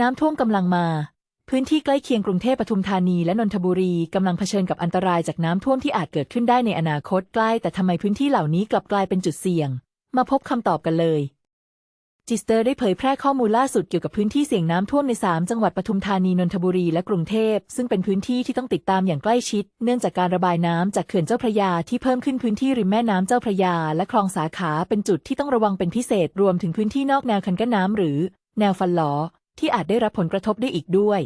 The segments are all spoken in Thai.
น้ำท่วมกำลังมา พื้นที่ใกล้เคียงกรุงเทพปทุมธานีและนนทบุรีกำลังเผชิญกับอันตรายจากน้ำท่วมที่อาจเกิดขึ้นได้ในอนาคตใกล้ แต่ทำไมพื้นที่เหล่านี้กลับกลายเป็นจุดเสี่ยง มาพบคำตอบกันเลย จิสเตอร์ได้เผยแพร่ข้อมูลล่าสุดเกี่ยวกับพื้นที่เสี่ยงน้ำท่วมใน 3 จังหวัดปทุมธานีนนทบุรีและกรุงเทพซึ่งเป็นพื้นที่ที่ต้องติดตามอย่างใกล้ชิด เนื่องจากการระบายน้ำจากเขื่อนเจ้าพระยาที่เพิ่มขึ้นพื้นที่ริมแม่น้ำเจ้าพระยา และคลองสาขาเป็นจุดที่ต้องระวังเป็นพิเศษรวมถึงพื้นที่นอกแนวคันกั้นน้ำหรือ แนวฟันหลอ ที่อาจได้รับผลกระทบได้อีกด้วย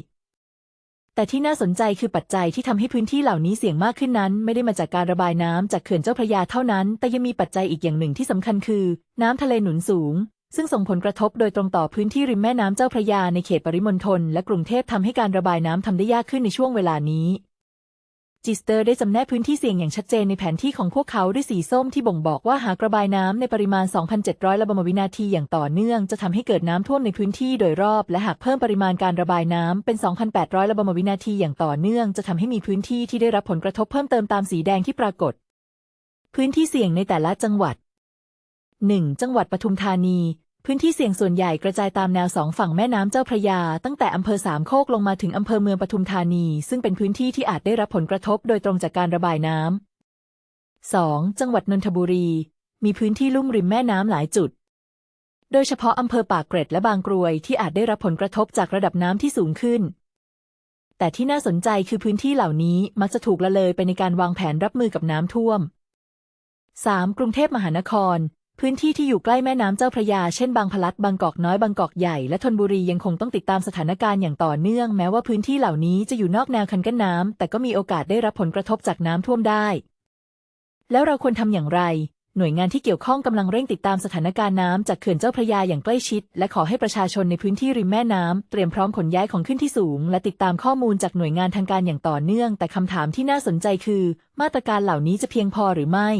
แต่ที่น่าสนใจคือปัจจัยที่ทำให้พื้นที่เหล่านี้เสี่ยงมากขึ้นนั้น ไม่ได้มาจากการระบายน้ำจากเขื่อนเจ้าพระยาเท่านั้น แต่ยังมีปัจจัยอีกอย่างหนึ่งที่สำคัญคือ น้ำทะเลหนุนสูง ซึ่งส่งผลกระทบโดยตรงต่อพื้นที่ริมแม่น้ำเจ้าพระยาในเขตปริมณฑลและกรุงเทพทำให้การระบายน้ำทำได้ยากขึ้นในช่วงเวลานี้ จิสเตอร์ได้จำแนกพื้นที่เสี่ยงอย่างชัดเจนในแผนที่ของพวกเขาด้วยสีส้มที่บ่งบอกว่าหากระบายน้ำในปริมาณ 2,700ลูกบาศก์วินาทีอย่างต่อเนื่อง จะทำให้เกิดน้ำท่วมในพื้นที่โดยรอบ และหากเพิ่มปริมาณการระบายน้ำเป็น 2,800ลูกบาศก์วินาทีอย่างต่อเนื่อง จะทำให้มีพื้นที่ที่ได้รับผลกระทบเพิ่มเติมตามสีแดงที่ปรากฏ พื้นที่เสี่ยงในแต่ละจังหวัด 1. จังหวัดปทุมธานี พื้นที่เสี่ยงส่วนใหญ่กระจายตามแนวสองฝั่งแม่น้ำเจ้าพระยา ตั้งแต่อำเภอสามโคกลงมาถึงอำเภอเมืองปทุมธานี ซึ่งเป็นพื้นที่ที่อาจได้รับผลกระทบโดยตรงจากการระบายน้ำ 2. จังหวัดนนทบุรี มีพื้นที่ลุ่มริมแม่น้ำหลายจุด โดยเฉพาะอำเภอปากเกร็ดและบางกรวยที่อาจได้รับผลกระทบจากระดับน้ำที่สูงขึ้น แต่ที่น่าสนใจคือพื้นที่เหล่านี้มักจะถูกละเลยไปในการวางแผนรับมือกับน้ำท่วม 3. กรุงเทพมหานคร พื้นที่ที่อยู่ใกล้แม่น้ำเจ้าพระยา เช่นบางพลัด บางกอกน้อย บางกอกใหญ่ และธนบุรียังคงต้องติดตามสถานการณ์อย่างต่อเนื่อง แม้ว่าพื้นที่เหล่านี้จะอยู่นอกแนวคันกั้นน้ำ แต่ก็มีโอกาสได้รับผลกระทบจากน้ำท่วมได้ แล้วเราควรทำอย่างไร หน่วยงานที่เกี่ยวข้องกำลังเร่งติดตามสถานการณ์น้ำจากเขื่อนเจ้าพระยาอย่างใกล้ชิด และขอให้ประชาชนในพื้นที่ริมแม่น้ำเตรียมพร้อมขนย้ายของขึ้นที่สูง และติดตามข้อมูลจากหน่วยงานทางการอย่างต่อเนื่อง แต่คำถามที่น่าสนใจคือ มาตรการเหล่านี้จะเพียงพอหรือไม่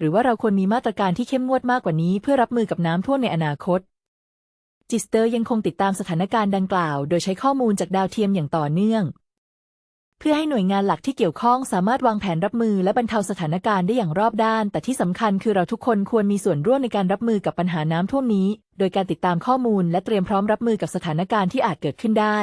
หรือว่าเราควรมีมาตรการที่เข้มงวดมากกว่านี้ เพื่อรับมือกับน้ำท่วมในอนาคต จิสเตอร์ยังคงติดตามสถานการณ์ดังกล่าว โดยใช้ข้อมูลจากดาวเทียมอย่างต่อเนื่อง เพื่อให้หน่วยงานหลักที่เกี่ยวข้องสามารถวางแผนรับมือและบรรเทาสถานการณ์ได้อย่างรอบด้าน แต่ที่สำคัญคือเราทุกคนควรมีส่วนร่วมในการรับมือกับปัญหาน้ำท่วมนี้ โดยการติดตามข้อมูลและเตรียมพร้อมรับมือกับสถานการณ์ที่อาจเกิดขึ้นได้